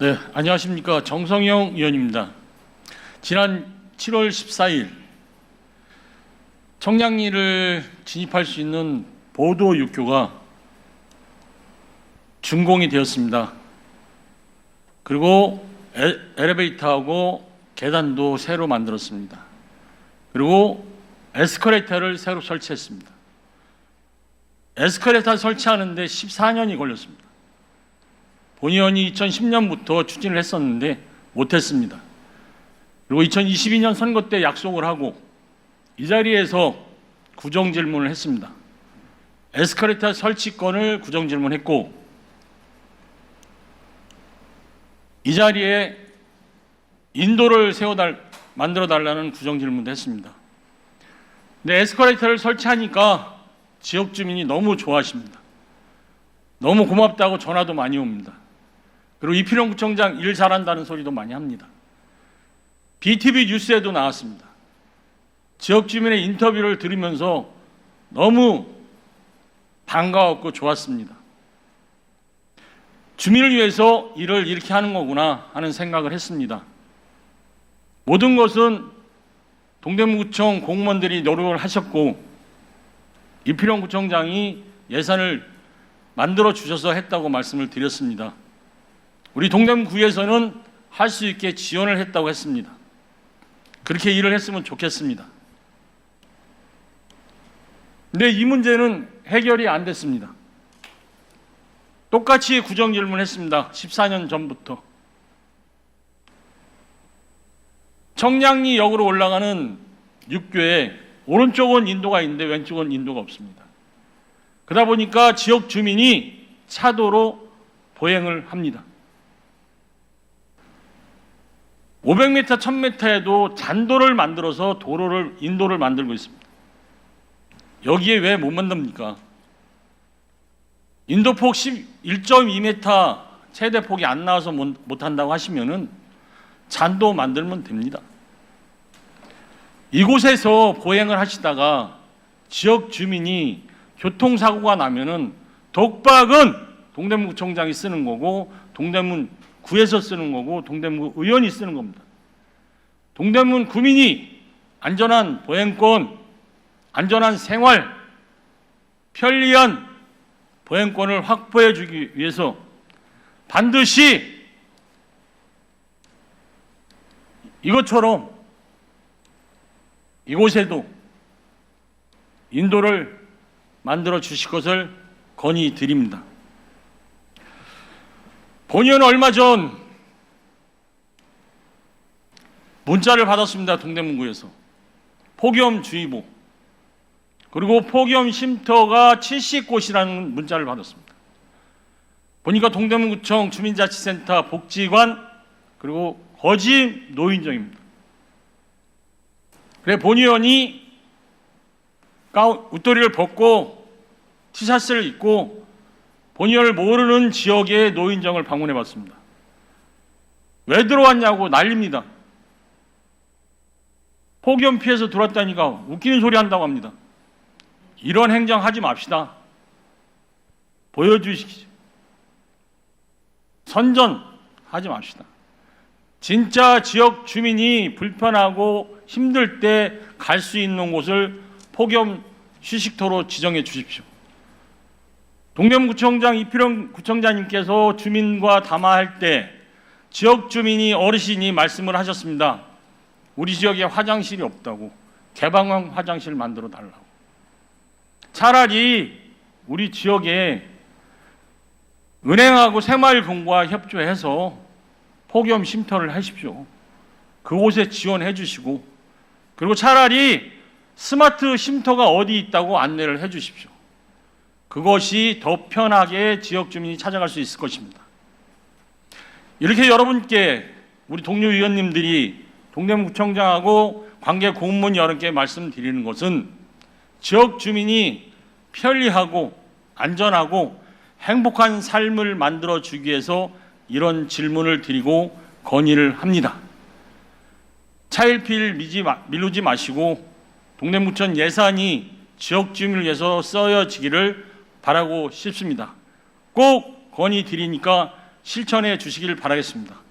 네, 안녕하십니까 정성영 의원입니다. 지난 7월 14일 청량리를 진입할 수 있는 보도 육교가 준공이 되었습니다. 그리고 에, 엘리베이터하고 계단도 새로 만들었습니다. 그리고 에스컬레이터를 새로 설치했습니다. 에스컬레이터 설치하는데 14년이 걸렸습니다. 본 의원이 2010년부터 추진을 했었는데 못했습니다. 그리고 2022년 선거 때 약속을 하고 이 자리에서 구정 질문을 했습니다. 에스컬레이터 설치권을 구정 질문했고 이 자리에 인도를 세워달 만들어 달라는 구정 질문도 했습니다. 근데 에스컬레이터를 설치하니까 지역 주민이 너무 좋아하십니다. 너무 고맙다고 전화도 많이 옵니다. 그리고 이필영 구청장 일 잘한다는 소리도 많이 합니다. BTV 뉴스에도 나왔습니다. 지역 주민의 인터뷰를 들으면서 너무 반가웠고 좋았습니다. 주민을 위해서 일을 이렇게 하는 거구나 하는 생각을 했습니다. 모든 것은 동대문구청 공무원들이 노력을 하셨고 이필영 구청장이 예산을 만들어 주셔서 했다고 말씀을 드렸습니다. 우리 동대문구에서는 할 수 있게 지원을 했다고 했습니다. 그렇게 일을 했으면 좋겠습니다. 근데 이 문제는 해결이 안 됐습니다. 똑같이 구정 질문했습니다. 14년 전부터. 청량리 역으로 올라가는 육교에 오른쪽은 인도가 있는데 왼쪽은 인도가 없습니다. 그러다 보니까 지역 주민이 차도로 보행을 합니다. 500m, 1000m에도 잔도를 만들어서 도로를 인도를 만들고 있습니다. 여기에 왜 못 만듭니까? 인도폭 1.2m 최대 폭이 안 나와서 못, 못 한다고 하시면은 잔도 만들면 됩니다. 이곳에서 보행을 하시다가 지역 주민이 교통사고가 나면은 독박은 동대문구청장이 쓰는 거고 동대문 구에서 쓰는 거고 동대문 의원이 쓰는 겁니다. 동대문 구민이 안전한 보행권, 안전한 생활, 편리한 보행권을 확보해 주기 위해서 반드시 이것처럼 이곳에도 인도를 만들어 주실 것을 건의드립니다. 본의원 얼마 전 문자를 받았습니다. 동대문구에서 폭염주의보 그리고 폭염 쉼터가 70곳이라는 문자를 받았습니다. 보니까 동대문구청 주민자치센터 복지관 그리고 거짐 노인정입니다. 그래 본 의원이 가운 웃도리를 벗고 티셔츠를 입고 본 의원을 모르는 지역의 노인정을 방문해 봤습니다. 왜 들어왔냐고 난립니다. 폭염 피해서 들어왔다니까 웃기는 소리 한다고 합니다. 이런 행정 하지 맙시다. 보여주십시오. 선전 하지 맙시다. 진짜 지역 주민이 불편하고 힘들 때 갈 수 있는 곳을 폭염 휴식터로 지정해 주십시오. 동대문구청장 이필영 구청장님께서 주민과 담화할 때 지역 주민이 어르신이 말씀을 하셨습니다. 우리 지역에 화장실이 없다고 개방형 화장실 만들어 달라고. 차라리 우리 지역에 은행하고 새마을금고와 협조해서 폭염 쉼터를 하십시오. 그곳에 지원해 주시고 그리고 차라리 스마트 쉼터가 어디 있다고 안내를 해 주십시오. 그것이 더 편하게 지역 주민이 찾아갈 수 있을 것입니다. 이렇게 여러분께 우리 동료 의원님들이 동대문구청장하고 관계 공무원 여러분께 말씀드리는 것은 지역 주민이 편리하고 안전하고 행복한 삶을 만들어 주기 위해서 이런 질문을 드리고 건의를 합니다. 차일피일 미루지 마시고 동대문구청 예산이 지역 주민을 위해서 쓰여지기를 바라고 싶습니다. 꼭 건의 드리니까 실천해 주시길 바라겠습니다.